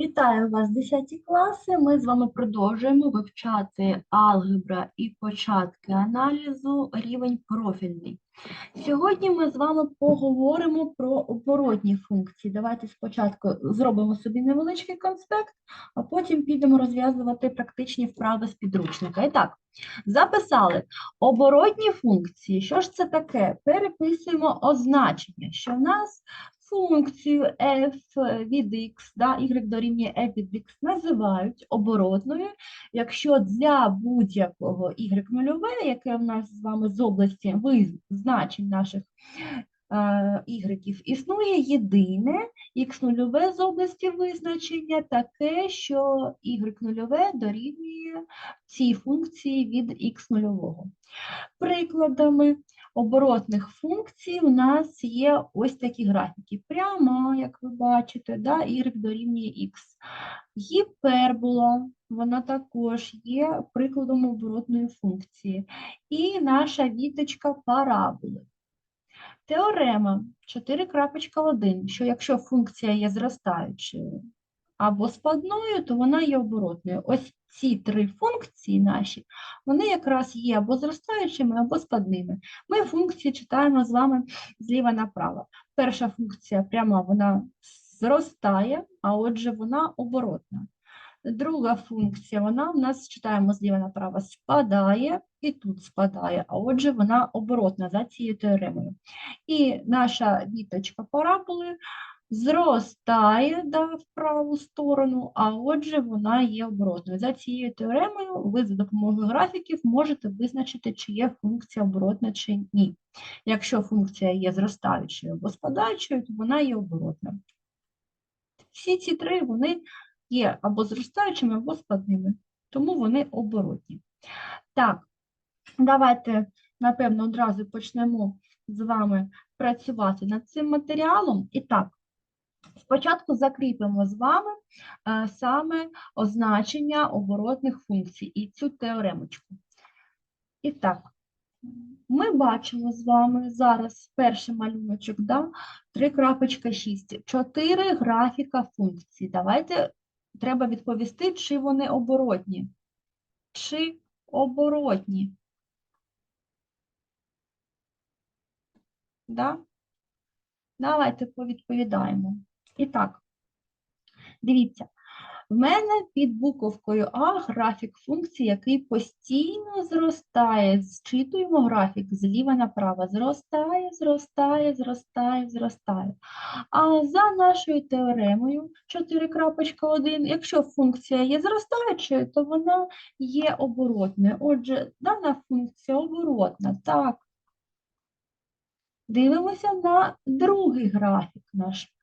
Вітаю вас, 10 класи. Ми з вами продовжуємо вивчати алгебра і початки аналізу рівень профільний. Сьогодні ми з вами поговоримо про оборотні функції. Давайте спочатку зробимо собі невеличкий конспект, а потім підемо розв'язувати практичні вправи з підручника. І так, записали оборотні функції. Що ж це таке? Переписуємо означення, що в нас функцію f від x, да, y дорівнює f від x називають оборотною, якщо для будь-якого y нульове, яке в нас з вами з області значень наших е, ігреків, існує єдине x нульове з області визначення, таке, що y нульове дорівнює цій функції від x нульового. Прикладами оборотних функцій у нас є ось такі графіки. Пряма, як ви бачите, да, y дорівнює x. Гіпербола, вона також є прикладом оборотної функції. І наша віточка параболи. Теорема 4.1, що якщо функція є зростаючою або складною, то вона є оборотною. Ось ці три функції наші, вони якраз є або зростаючими, або складними. Ми функції читаємо з вами зліва направо. Перша функція пряма вона зростає, а отже, вона оборотна. Друга функція, вона в нас читаємо зліва направо, спадає і тут спадає, а отже, вона оборотна за цією теоремою. І наша віточка параболи зростає да, в праву сторону, а отже, вона є оборотною. За цією теоремою ви за допомогою графіків можете визначити, чи є функція оборотна чи ні. Якщо функція є зростаючою або спадаючою, то вона є оборотна. Всі ці три вони є або зростаючими, або складними, тому вони оборотні. Так, давайте, напевно, одразу почнемо з вами працювати над цим матеріалом. І так, Спочатку закріпимо з вами е, саме означення оборотних функцій і цю теоремочку. І так, ми бачимо з вами зараз перший малюночок, да? 3.6, 4 графіка функцій. Давайте треба відповісти, чи вони оборотні. Чи оборотні. Да? Давайте повідповідаємо. І так, дивіться, в мене під буковкою А графік функції, який постійно зростає. Зчитуємо графік зліва направо. Зростає, зростає, зростає, зростає. А за нашою теоремою 4.1, якщо функція є зростаючою, то вона є оборотною. Отже, дана функція оборотна. Так. Дивимося на другий графік наш.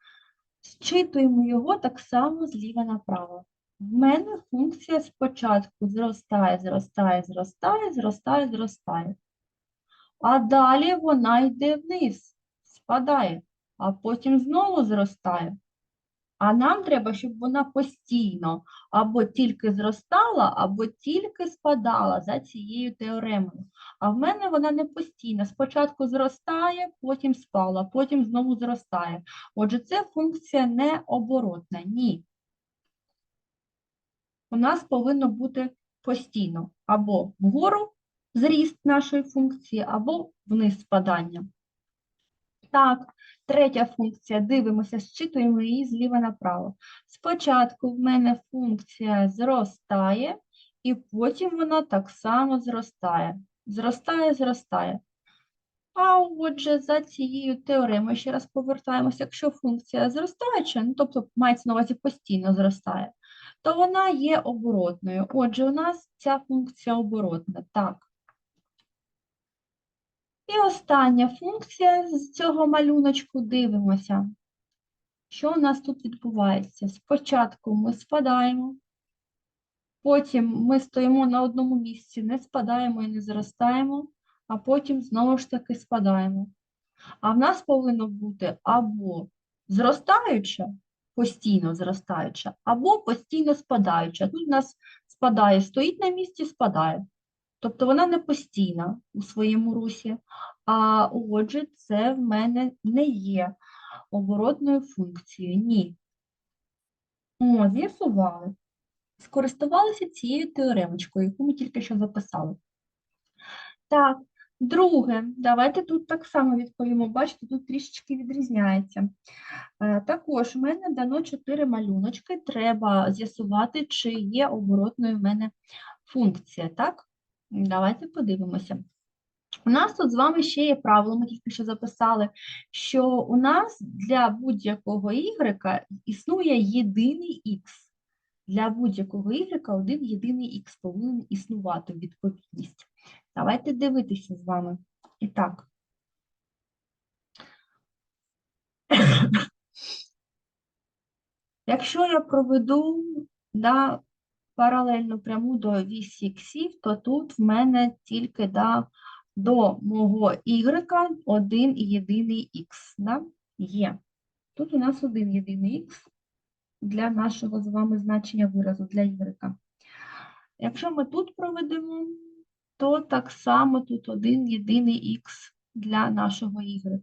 Зчитуємо його так само зліва направо. В мене функція спочатку зростає, зростає, зростає, зростає, зростає. А далі вона йде вниз, спадає, а потім знову зростає. А нам треба, щоб вона постійно або тільки зростала, або тільки спадала за цією теоремою. А в мене вона не постійна. Спочатку зростає, потім спала, потім знову зростає. Отже, це функція не оборотна. Ні. У нас повинно бути постійно або вгору зріст нашої функції, або вниз спадання. Так, третя функція, дивимося, зчитуємо її зліва направо. Спочатку в мене функція зростає, і потім вона так само зростає. Зростає, зростає. А отже, за цією теоремою, ще раз повертаємося, якщо функція зростаюча, ну, тобто мається на увазі постійно зростає, то вона є оборотною. Отже, у нас ця функція оборотна. Так. І остання функція з цього малюночку дивимося, що у нас тут відбувається. Спочатку ми спадаємо, потім ми стоїмо на одному місці, не спадаємо і не зростаємо, а потім знову ж таки спадаємо. А в нас повинно бути або зростаюча, постійно зростаюча, або постійно спадаюча. Тут у нас спадає, стоїть на місці, спадає. Тобто вона не постійна у своєму русі, а отже, це в мене не є оборотною функцією. Ні. О, з'ясували. Скористувалися цією теоремочкою, яку ми тільки що записали. Так, друге, давайте тут так само відповімо. Бачите, тут трішечки відрізняється. Е, Також в мене дано 4 малюночки, треба з'ясувати, чи є оборотною в мене функція, так? Давайте подивимося. У нас тут з вами ще є правило, ми тільки що записали, що у нас для будь-якого y існує єдиний х. Для будь-якого y один єдиний х повинен існувати відповідність. Давайте дивитися з вами. І так. Якщо я проведу да, паралельну пряму до вісі іксів, то тут в мене тільки да, до мого y один єдиний х. Да? Є. Тут у нас один єдиний х для нашого з вами значення виразу для y. Якщо ми тут проведемо, то так само тут один єдиний х для нашого y.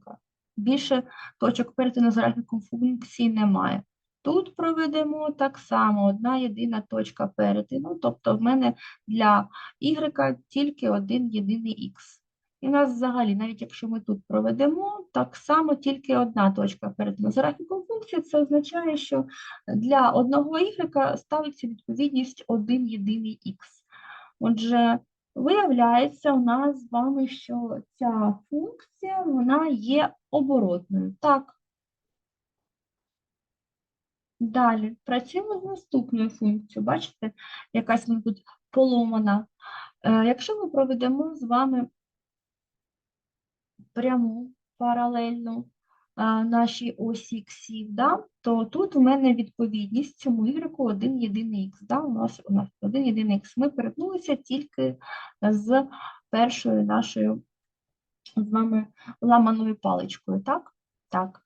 Більше точок перетину з графіком функції немає. Тут проведемо так само одна єдина точка перетину, тобто в мене для y тільки один єдиний х. І у нас взагалі, навіть якщо ми тут проведемо, так само тільки одна точка перетину з графіком функції, це означає, що для одного y ставиться відповідність один єдиний х. Отже, виявляється у нас з вами, що ця функція вона є оборотною. Так. Далі працюємо з наступною функцією. Бачите, якась вона тут поломана. Е, Якщо ми проведемо з вами пряму паралельну нашій осі іксів, да, то тут у мене відповідність цьому y один єдиний х. Да, у нас у нас один єдиний х. Ми перетнулися тільки з першою нашою з вами ламаною паличкою, так? Так.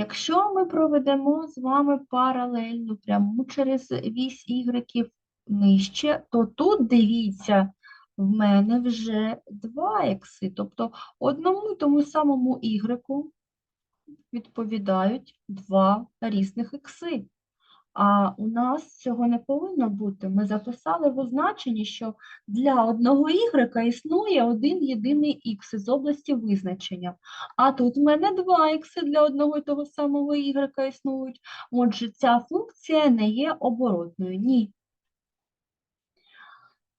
Якщо ми проведемо з вами паралельну пряму через вісь ігреків нижче, то тут, дивіться, в мене вже два ікси, тобто одному і тому самому ігреку відповідають два різних ікси. А у нас цього не повинно бути. Ми записали в означенні, що для одного y існує один єдиний х з області визначення. А тут в мене два х для одного і того самого y існують. Отже, ця функція не є оборотною. Ні.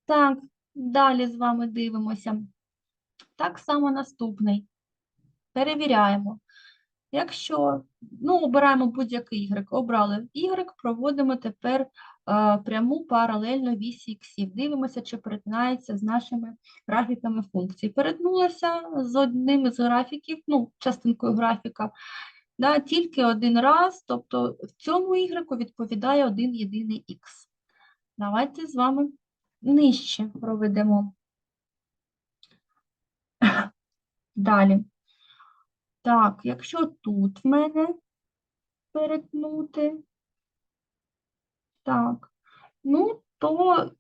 Так, далі з вами дивимося. Так само наступний. Перевіряємо. Якщо ну, обираємо будь-який y, обрали y, проводимо тепер е, пряму паралельно вісі іксів. Дивимося, чи перетинається з нашими графіками функцій. Перетнулася з одним із графіків, ну, частинкою графіка, да, тільки один раз, тобто в цьому y відповідає один єдиний х. Давайте з вами нижче проведемо. Далі. Так, якщо тут в мене перетнути, так, ну, то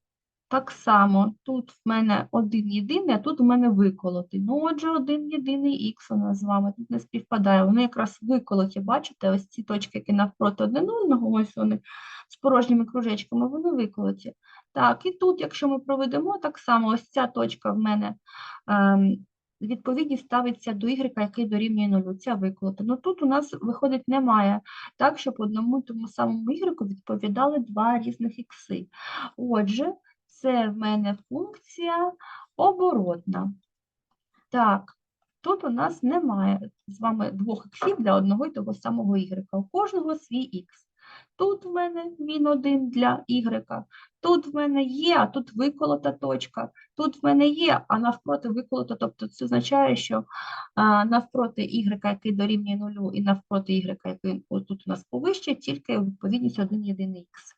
так само, тут в мене один єдиний, а тут в мене виколотий. Ну, отже, один єдиний х у нас з вами тут не співпадає. Вони якраз виколоті, бачите, ось ці точки, які навпроти один одного, ось вони з порожніми кружечками, вони виколоті. Так, і тут, якщо ми проведемо, так само ось ця точка в мене ем, відповідність ставиться до y, який дорівнює нулю. Ця виколота. Ну тут у нас, виходить, немає так, щоб одному тому самому y відповідали два різних ікси. Отже, це в мене функція оборотна. Так, тут у нас немає з вами двох іксів для одного і того самого y. У кожного свій х. Тут в мене він один для y, тут в мене є, а тут виколота точка, тут в мене є, а навпроти виколота, тобто це означає, що а, навпроти y, який дорівнює нулю, і навпроти y, який тут у нас повище, тільки відповідність один єдиний х,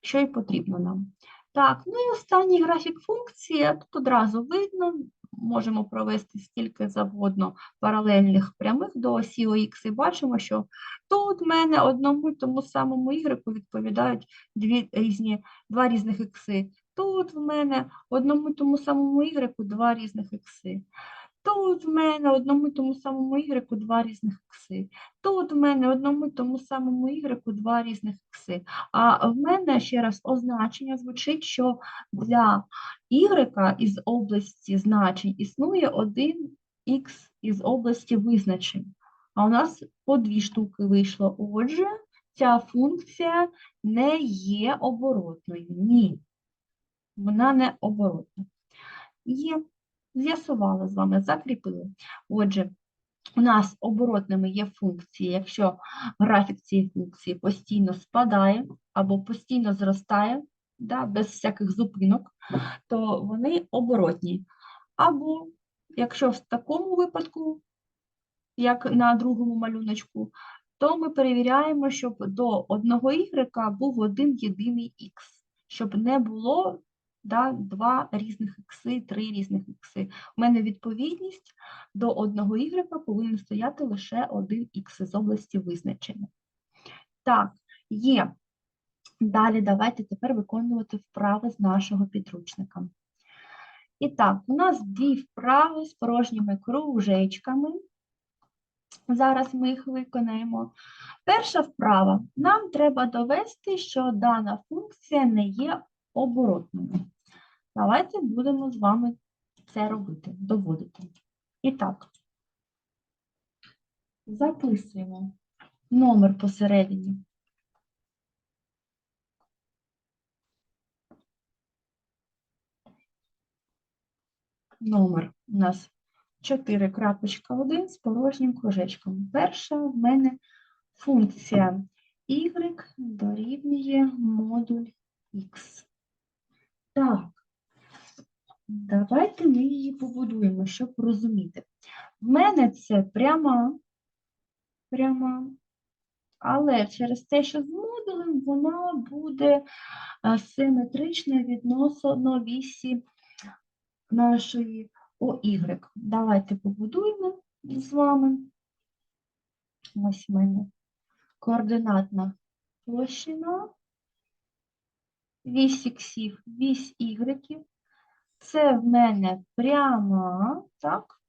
що і потрібно нам. Так, ну і останній графік функції, тут одразу видно, можемо провести стільки завгодно паралельних прямих до осі ОХ, і бачимо, що тут в мене одному тому самому y відповідають дві різні, два різних ікси. Тут в мене одному тому самому y два різних ікси. Тут в мене одному тому самому y два різних ікси. Тут в мене одному і тому самому y два різних ікси. А в мене ще раз означення звучить, що для y із області значень існує один х із області визначень. А у нас по дві штуки вийшло. Отже, ця функція не є оборотною. Ні, вона не оборотна. Є, з'ясували з вами, закріпили. Отже, у нас оборотними є функції, якщо графік цієї функції постійно спадає або постійно зростає, да, без всяких зупинок, то вони оборотні. Або, якщо в такому випадку, як на другому малюночку, то ми перевіряємо, щоб до одного y був один єдиний х, щоб не було да, два різних ікси, три різних ікси. У мене відповідність до одного y повинен стояти лише один х з області визначення. Так, є. Далі давайте тепер виконувати вправи з нашого підручника. І так, у нас дві вправи з порожніми кружечками. Зараз ми їх виконаємо. Перша вправа. Нам треба довести, що дана функція не є оборотною. Давайте будемо з вами це робити, доводити. І так, записуємо номер посередині. Номер у нас 4.1 з порожнім кружечком. Перша в мене функція y дорівнює модуль x. Так, давайте ми її побудуємо, щоб розуміти. В мене це пряма, пряма, але через те, що з модулем вона буде а, симетрична відносно вісі нашої ОY. Давайте побудуємо з вами. Ось в мене координатна площина, вісь іксів, вісь ігреків. Це в мене пряма, так?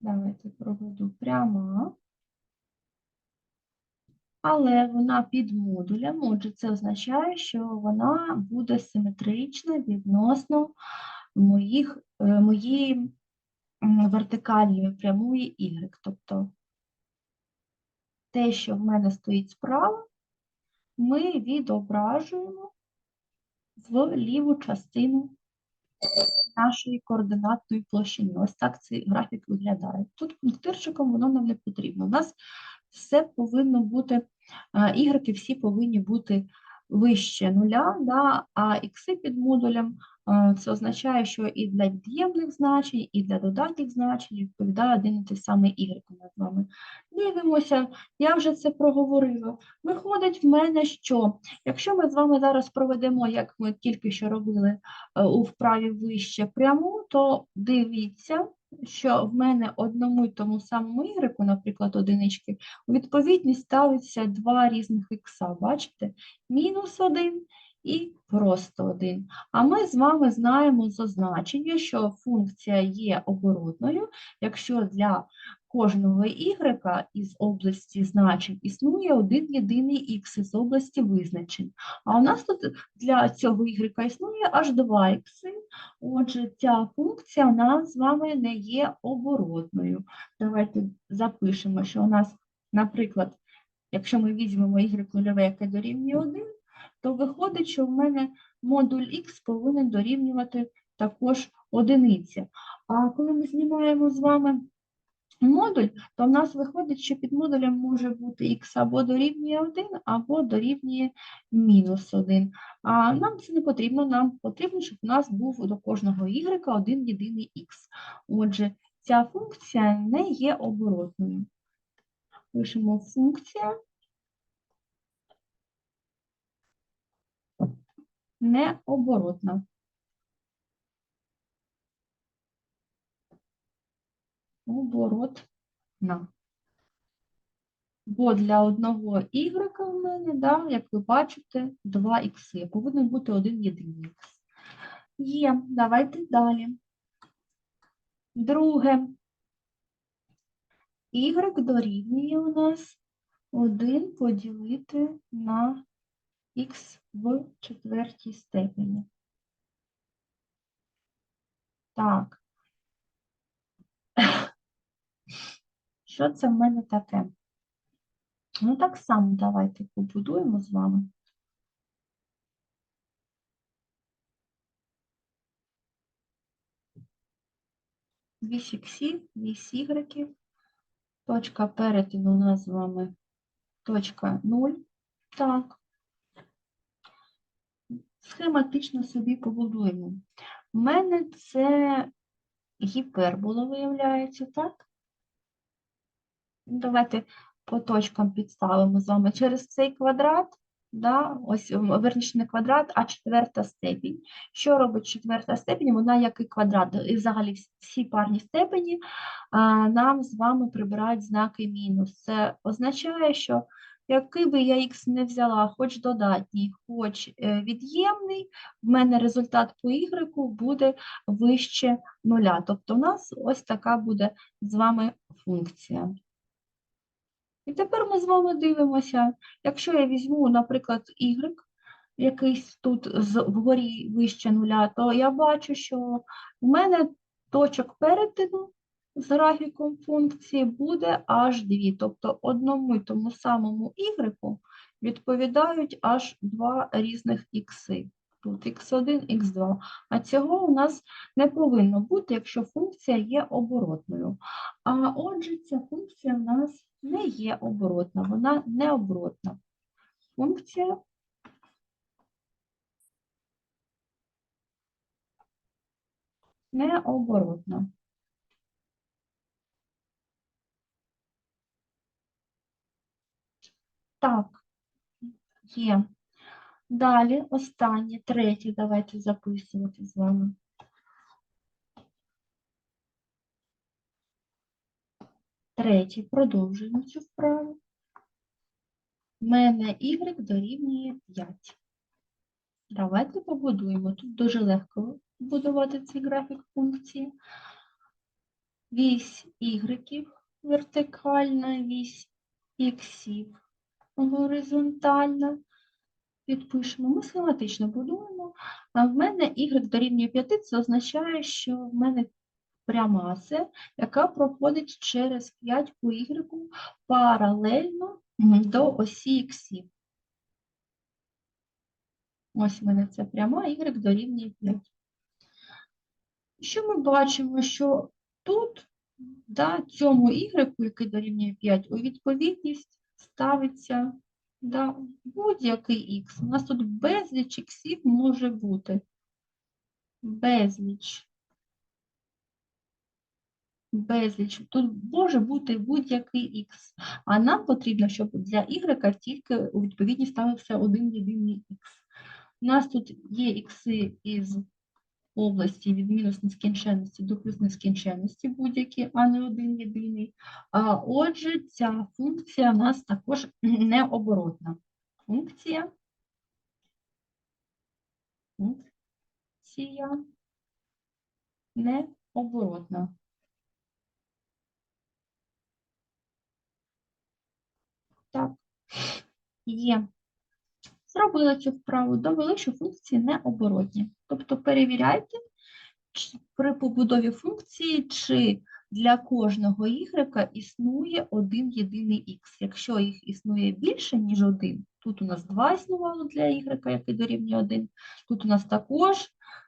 Давайте проведу пряма. Але вона під модулем, отже, це означає, що вона буде симетрична відносно моїх, е, моєї вертикальної прямої y. Тобто те, що в мене стоїть справа, ми відображуємо в ліву частину нашої координатної площини. Ось так цей графік виглядає. Тут пунктирчиком воно нам не потрібно. У нас все повинно бути, е, всі повинні бути вище нуля, да, а ікси під модулем це означає, що і для від'ємних значень, і для додатніх значень відповідає один і той самий y у з вами. Дивимося, я вже це проговорила. Виходить в мене, що якщо ми з вами зараз проведемо, як ми тільки що робили е, у вправі вище пряму, то дивіться, що в мене одному й тому самому y, наприклад, одинички, у відповідність ставиться два різних ікса, бачите? Мінус один і просто один. А ми з вами знаємо з означення, що функція є оборотною, якщо для кожного y із області значень існує один єдиний х із області визначень. А у нас тут для цього y існує аж два х. Отже, ця функція у нас з вами не є оборотною. Давайте запишемо, що у нас, наприклад, якщо ми візьмемо y нульове, яке дорівнює 1, то виходить, що в мене модуль х повинен дорівнювати також одиниці. А коли ми знімаємо з вами модуль, то в нас виходить, що під модулем може бути х або дорівнює 1, або дорівнює мінус 1. А нам це не потрібно, нам потрібно, щоб у нас був до кожного y один єдиний х. Отже, ця функція не є оборотною. Пишемо функція необоротна. Оборотна. Бо для одного y в мене, да, як ви бачите, 2 х. Повинен бути один єдиний х. Є, давайте далі. Друге. Y дорівнює у нас 1 поділити на х в четвертій степені. Так. Що це в мене таке? Ну, так само давайте побудуємо з вами. Вісь іксів, вісь ігреків. Точка перетину у нас з вами точка 0. Так. Схематично собі побудуємо. У мене це гіпербола виявляється, так? Давайте по точкам підставимо з вами через цей квадрат, да, ось верніше не квадрат, а четверта степінь. Що робить четверта степінь? Вона як і квадрат, і взагалі вс- всі парні степені а, нам з вами прибирають знаки мінус. Це означає, що який би я х не взяла, хоч додатній, хоч е, від'ємний, в мене результат по y буде вище нуля. Тобто у нас ось така буде з вами функція. І тепер ми з вами дивимося, якщо я візьму, наприклад, y, якийсь тут вгорі вище нуля, то я бачу, що в мене точок перетину з графіком функції буде аж дві. Тобто одному й тому самому y відповідають аж два різних ікси. Тут x1, x2. А цього у нас не повинно бути, якщо функція є оборотною. А отже, ця функція в нас не є оборотна, вона необоротна. Функція необоротна. Так, є. Далі, останнє, третє, давайте записувати з вами. Третє, продовжуємо цю вправу. У мене y дорівнює 5. Давайте побудуємо. Тут дуже легко будувати цей графік функції. Вісь y вертикальна, вісь іксів горизонтальна. Підпишемо. Ми схематично будуємо. А в мене y дорівнює 5, це означає, що в мене пряма ася, яка проходить через 5 по y паралельно до осі іксів. Ось в мене це пряма, y дорівнює 5. Що ми бачимо, що тут, да, цьому y, який дорівнює 5, у відповідність ставиться да, будь-який х. У нас тут безліч іксів може бути. Безліч. Безліч. Тут може бути будь-який х. А нам потрібно, щоб для y тільки у відповідність ставився один єдиний х. У нас тут є ікси із області від мінус нескінченності до плюс нескінченності будь-які, а не один єдиний. Отже, ця функція в нас також необоротна. Функція. Функція необоротна. Так, є. Зробили цю вправу, довели, що функції необоротні. Тобто перевіряйте при побудові функції, чи для кожного y існує один єдиний х. Якщо їх існує більше, ніж один, тут у нас 2 існувало для y, який дорівнює 1, тут у нас також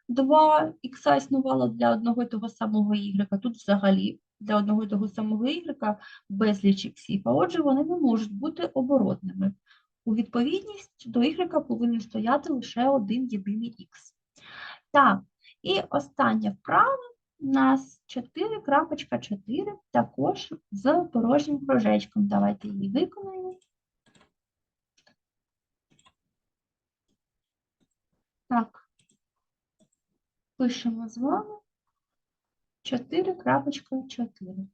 2 х існувало для одного і того самого y, тут взагалі для одного і того самого y безліч іксів, а отже, вони не можуть бути оборотними. У відповідність до y повинен стояти лише один єдиний х. Так, і остання вправа у нас 4.4, також з порожнім кружечком. Давайте її виконаємо. Так, пишемо з вами 4.4.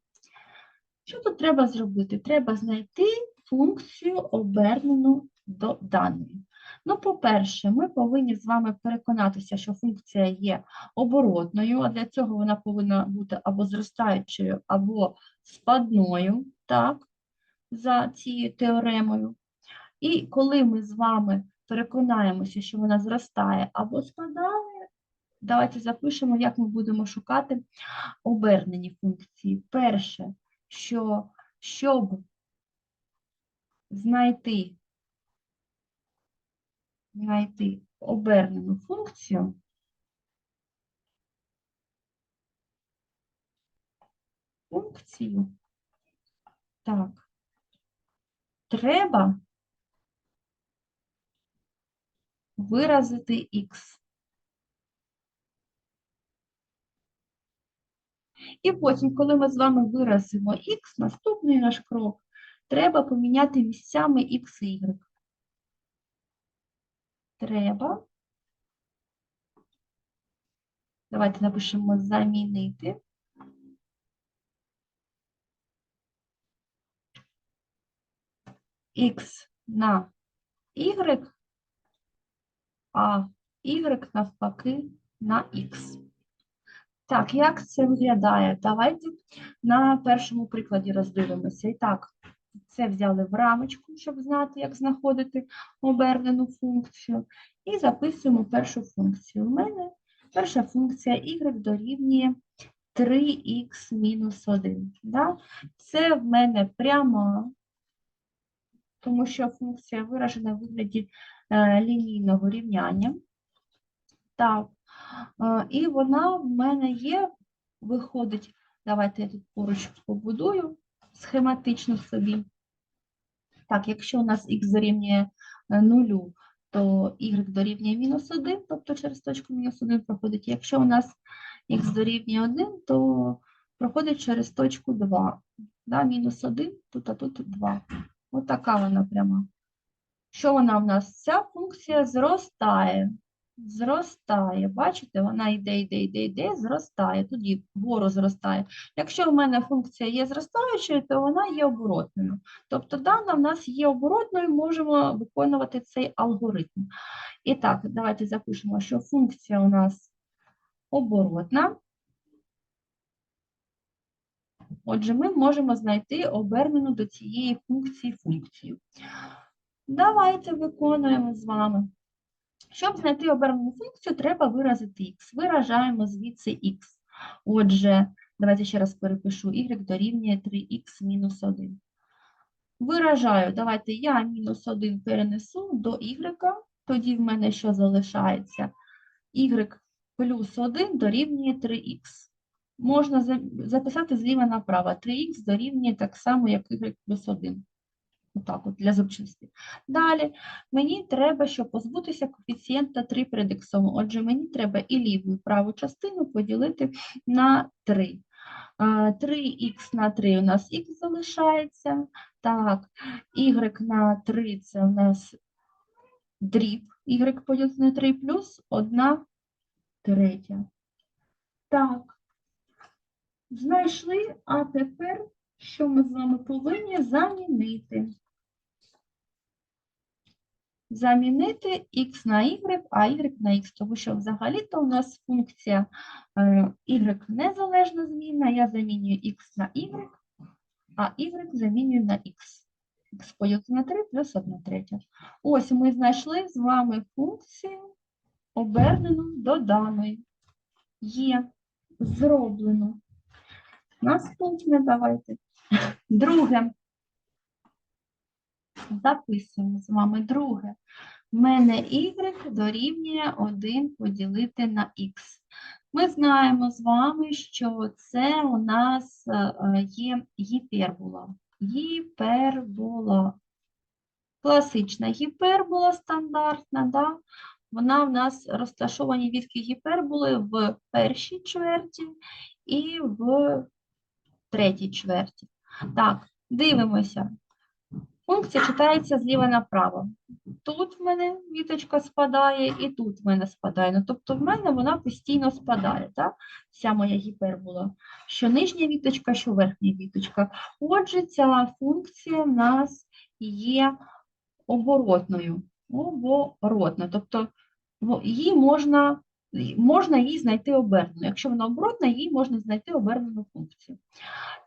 Що тут треба зробити? Треба знайти функцію обернену до даної. Ну, по-перше, ми повинні з вами переконатися, що функція є оборотною, а для цього вона повинна бути або зростаючою, або спадною, так, за цією теоремою. І коли ми з вами переконаємося, що вона зростає або спадає, давайте запишемо, як ми будемо шукати обернені функції. Перше, що щоб знайти, знайти обернену функцію, функцію, так, треба виразити х. І потім, коли ми з вами виразимо х, наступний наш крок, треба поміняти місцями х і y. Треба. Давайте напишемо замінити. х на y, а y навпаки на х. Так, як це виглядає? Давайте на першому прикладі роздивимося. І так, це взяли в рамочку, щоб знати, як знаходити обернену функцію. І записуємо першу функцію. У мене перша функція y дорівнює 3х мінус 1. Да? Це в мене пряма, тому що функція виражена в вигляді е, лінійного рівняння. Так, е, і вона в мене є, виходить, давайте я тут поруч побудую схематично собі. Так, якщо у нас х дорівнює 0, то y дорівнює мінус 1, тобто через точку мінус 1 проходить. Якщо у нас х дорівнює 1, то проходить через точку 2. Да, мінус 1, тут, а тут 2. Ось така вона пряма. Що вона в нас? Ця функція зростає. Зростає. Бачите, вона йде, йде, йде, йде, зростає. Тоді вгору зростає. Якщо в мене функція є зростаючою, то вона є оборотною. Тобто дана в нас є оборотною, можемо виконувати цей алгоритм. І так, давайте запишемо, що функція у нас оборотна. Отже, ми можемо знайти обернену до цієї функції функцію. Давайте виконуємо з вами. Щоб знайти обернену функцію, треба виразити х. Виражаємо звідси х. Отже, давайте ще раз перепишу y дорівнює 3х мінус 1. Виражаю, давайте я мінус 1 перенесу до y, тоді в мене що залишається? y плюс 1 дорівнює 3х. Можна записати зліва направо. 3х дорівнює так само, як y плюс 1. Отак от, для зручності. Далі, мені треба, щоб позбутися коефіцієнта 3 перед іксом. Отже, мені треба і ліву, і праву частину поділити на 3. 3х на 3 у нас х залишається. Так, y на 3 це у нас дріб. y поділити на 3 плюс 1 третя. Так. Знайшли, а тепер що ми з вами повинні замінити? Замінити х на y, а y на x, тому що взагалі-то у нас функція е, y незалежна змінна, я замінюю x на y, а y замінюю на x. x поділити на 3 плюс 1 третя. Ось ми знайшли з вами функцію обернену до даної. Є зроблено. Наступне давайте. Друге. Записуємо з вами друге. В мене y дорівнює 1 поділити на х. Ми знаємо з вами, що це у нас е, є гіпербола. Гіпербола. Класична гіпербола стандартна, да? вона в нас розташовані відки гіперболи в першій чверті і в третій чверті. Так, дивимося. Функція читається зліва направо. Тут в мене віточка спадає, і тут в мене спадає. Ну, тобто в мене вона постійно спадає, так? Вся моя гіпербола. Що нижня віточка, що верхня віточка. Отже, ця функція в нас є оборотною. оборотна. Тобто її можна, можна її знайти обернену. Якщо вона оборотна, її можна знайти обернену функцію.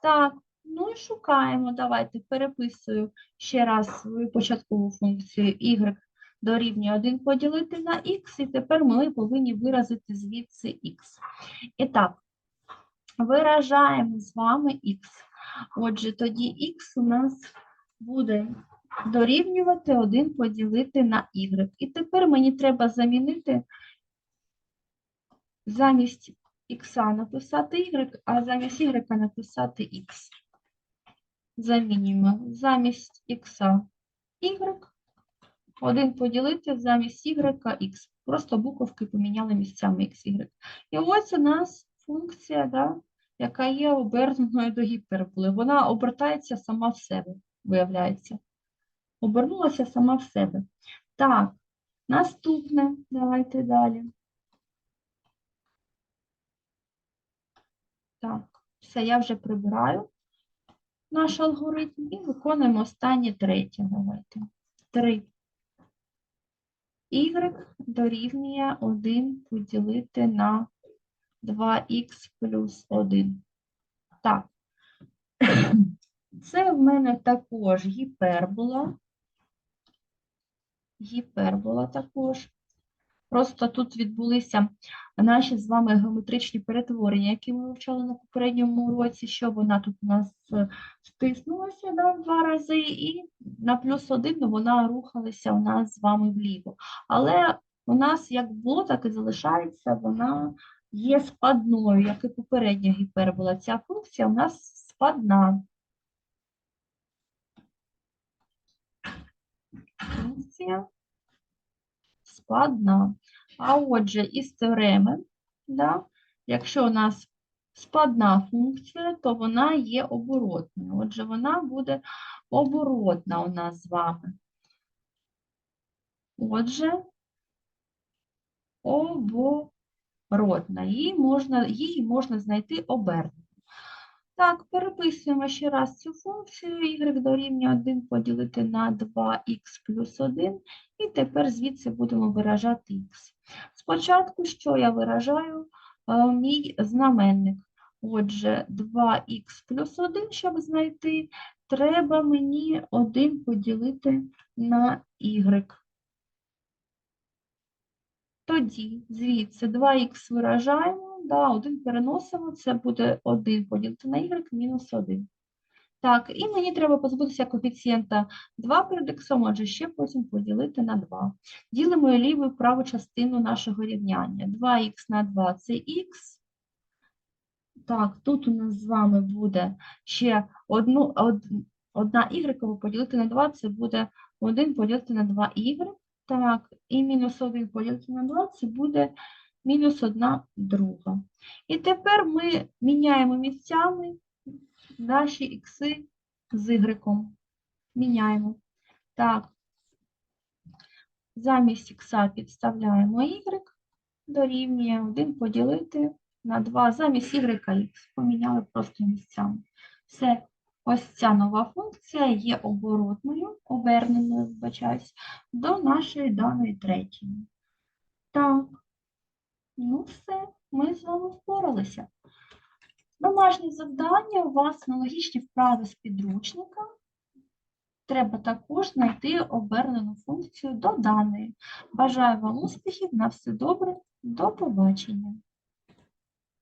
Так, ну і шукаємо. Давайте переписую ще раз свою початкову функцію y дорівнює 1 поділити на х, і тепер ми повинні виразити звідси х. І так, виражаємо з вами х. Отже, тоді х у нас буде дорівнювати 1 поділити на y. І тепер мені треба замінити замість х написати y, а замість y написати х. Замінюємо замість х y, 1 поділити замість y х. Просто буковки поміняли місцями x, y. І ось у нас функція, да, яка є оберненою до гіперболи. Вона обертається сама в себе, виявляється. Обернулася сама в себе. Так, наступне, давайте далі. Так, все, я вже прибираю наш алгоритм і виконуємо останнє третє. Давайте. 3. Y дорівнює 1 поділити на 2х плюс 1. Так. Це в мене також гіпербола. Гіпербола також. Просто тут відбулися наші з вами геометричні перетворення, які ми вивчали на попередньому уроці, що вона тут у нас е, стиснулася да, два рази, і на плюс один вона рухалася у нас з вами вліво. Але у нас як було, так і залишається, вона є спадною, як і попередня гіпербола. Ця функція у нас спадна. Функція складна. А отже, із теореми, да, якщо у нас складна функція, то вона є оборотною. Отже, вона буде оборотна у нас з вами. Отже, оборотна. Її можна, її можна знайти обернено. Так, переписуємо ще раз цю функцію y дорівнює 1 поділити на 2х плюс 1, і тепер звідси будемо виражати х. Спочатку, що я виражаю? Е, Мій знаменник. Отже, 2х плюс 1, щоб знайти, треба мені 1 поділити на y. Тоді звідси 2х виражаємо, да, 1 переносимо, це буде 1 поділити на y мінус 1. Так, і мені треба позбутися коефіцієнта 2 перед х, отже, ще потім поділити на 2. Ділимо ліву і праву частину нашого рівняння. 2х на 2 – це х. Так, тут у нас з вами буде ще одну, од, одна y поділити на 2, це буде 1 поділити на 2y. Так, і мінус 1 поділити на 2 це буде мінус 1 друга. І тепер ми міняємо місцями наші ікси з y. Міняємо. Так, замість ікса підставляємо y, дорівнює 1 поділити на 2, замість y х. Поміняли просто місцями. Все. Ось ця нова функція є оборотною, оберненою, вибачаюсь, до нашої даної третьої. Так, ну все, ми з вами впоралися. Домашнє завдання у вас аналогічні вправи з підручника. Треба також знайти обернену функцію до даної. Бажаю вам успіхів, на все добре, до побачення.